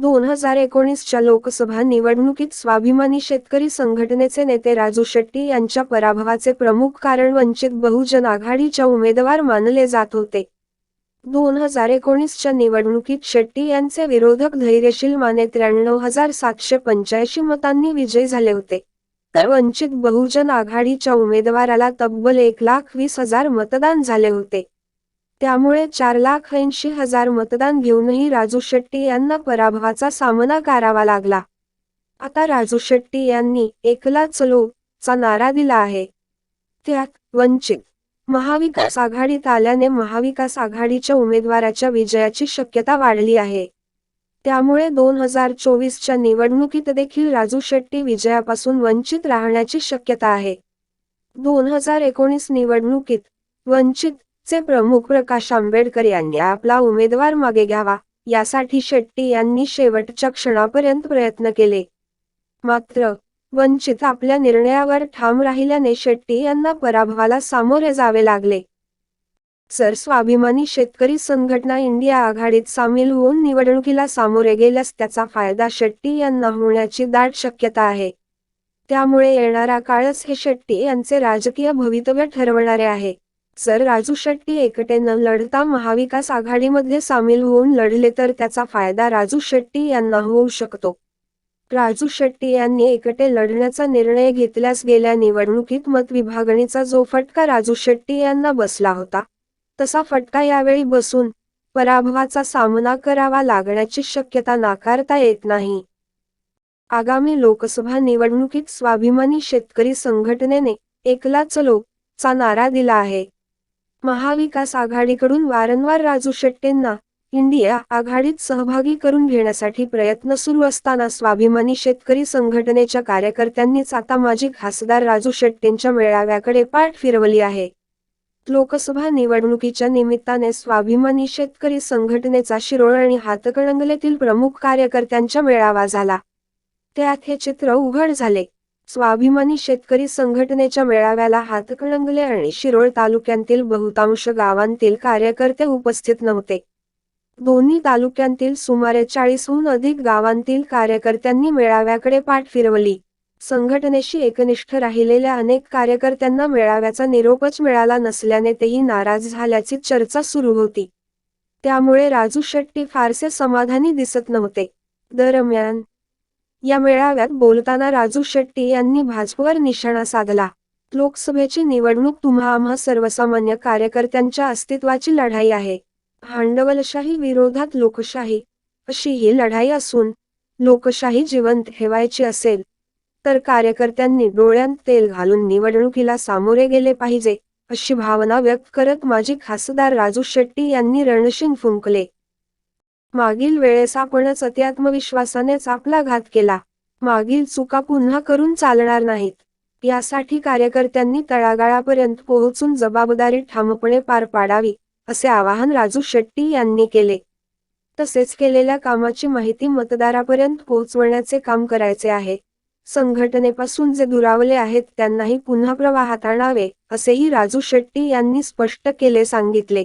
दोन हजार एकोणीसच्या लोकसभा निवडणुकीत स्वाभिमानी शेतकरी संघटनेचे नेते राजू शेट्टी यांच्या पराभवाचे प्रमुख कारण वंचित बहुजन आघाडीच्या उमेदवार मानले जात होते. दोन हजार एकोणीसच्या निवडणुकीत शेट्टी यांचे विरोधक धैर्यशील माने त्र्याण्णव हजार सातशे पंच्याऐंशी मतांनी विजयी झाले होते. तर वंचित बहुजन आघाडीच्या उमेदवाराला तब्बल एक लाख वीस हजार मतदान झाले होते. त्यामुळे चार लाख ऐंशी हजार मतदान घेऊनही राजू शेट्टी यांना पराभवाचा सामना करावा लागला. आता राजू शेट्टी यांनी एकला चलो चा नारा दिला आहे. त्यात वंचित महाविकास आघाडीत आल्याने महाविकास आघाडीच्या उमेदवाराच्या विजयाची शक्यता वाढली आहे. त्यामुळे दोन हजार चोवीसच्या निवडणुकीत देखील राजू शेट्टी विजयापासून वंचित राहण्याची शक्यता आहे. दोन हजार एकोणीस निवडणुकीत वंचित चे प्रमुख प्रकाश आंबेडकर यांनी आपला उमेदवार मागे घ्यावा यासाठी शेट्टी यांनी शेवटच्या क्षणापर्यंत प्रयत्न केले. मात्र वंचित आपल्या निर्णयावर ठाम राहिल्याने शेट्टी यांना पराभवाला सामोरे जावे लागले. सर स्वाभिमानी शेतकरी संघटना इंडिया आघाडीत सामील होऊन निवडणुकीला सामोरे गेल्यास त्याचा फायदा शेट्टी यांना होण्याची दाट शक्यता आहे. त्यामुळे येणारा काळच हे शेट्टी यांचे राजकीय भवितव्य ठरवणारे आहे. जर राजू शेट्टी एकटे न लढता महाविकास आघाडीमध्ये सामील होऊन लढले तर त्याचा फायदा राजू शेट्टी यांना होऊ शकतो. राजू शेट्टी यांनी एकटे लढण्याचा निर्णय घेतल्यास गेल्या निवडणुकीत मतविभागणीचा जो फटका राजू शेट्टी यांना बसला होता तसा फटका यावेळी बसून पराभवाचा सामना करावा लागण्याची शक्यता नाकारता येत नाही. आगामी लोकसभा निवडणुकीत स्वाभिमानी शेतकरी संघटनेने एकला चलो चा नारा दिला आहे. महाविकास आघाडीकडून वारंवार राजू शेट्टींना इंडिया आघाडीत सहभागी करून घेण्यासाठी प्रयत्न सुरू असताना स्वाभिमानी शेतकरी संघटनेच्या कार्यकर्त्यांनीच आता माजी खासदार राजू शेट्टींच्या मेळाव्याकडे पाठ फिरवली आहे. लोकसभा निवडणुकीच्या निमित्ताने स्वाभिमानी शेतकरी संघटनेचा शिरोळ आणि हातकणंगलेतील प्रमुख कार्यकर्त्यांच्या मेळावा झाला. त्यात हे चित्र उघड झाले. स्वाभिमानी शेतकरी संघटनेच्या मेळाव्याला हातकणंगले आणि शिरोळ तालुक्यांतील बहुतांश गावांतील कार्यकर्ते उपस्थित नव्हते. दोन्ही तालुक्यांतील सुमारे चाळीसहून अधिक गावांतील कार्यकर्त्यांनी मेळाव्याकडे पाठ फिरवली. संघटनेशी एकनिष्ठ राहिलेल्या अनेक कार्यकर्त्यांना मेळाव्याचा निरोपच मिळाला नसल्याने तेही नाराज झाल्याची चर्चा सुरू होती. त्यामुळे राजू शेट्टी फारसे समाधानी दिसत नव्हते. दरम्यान या मेळाव्यात बोलताना राजू शेट्टी यांनी भाजपवर निशाणा साधला. लोकसभेची निवडणूक तुम्हा आम्हा सर्वसामान्य कार्यकर्त्यांच्या अस्तित्वाची लढाई आहे. भांडवलशाही विरोधात लोकशाही अशी ही लढाई असून लोकशाही जिवंत ठेवायची असेल तर कार्यकर्त्यांनी डोळ्यात तेल घालून निवडणुकीला सामोरे गेले पाहिजे अशी भावना व्यक्त करत माजी खासदार राजू शेट्टी यांनी रणशिंग फुंकले. मागील वेळेस आपणच अत्यात्मविश्वासानेच आपला घात केला. मागील चुका पुन्हा करून चालणार नाहीत. यासाठी कार्यकर्त्यांनी तळागाळापर्यंत पोहोचून जबाबदारी ठामपणे पार पाडावी असे आवाहन राजू शेट्टी यांनी केले. तसेच केलेल्या कामाची माहिती मतदारापर्यंत पोहोचवण्याचे काम करायचे आहे. संघटनेपासून जे दुरावले आहेत त्यांनाही पुन्हा प्रवाहात आणावे असेही राजू शेट्टी यांनी स्पष्ट केले सांगितले.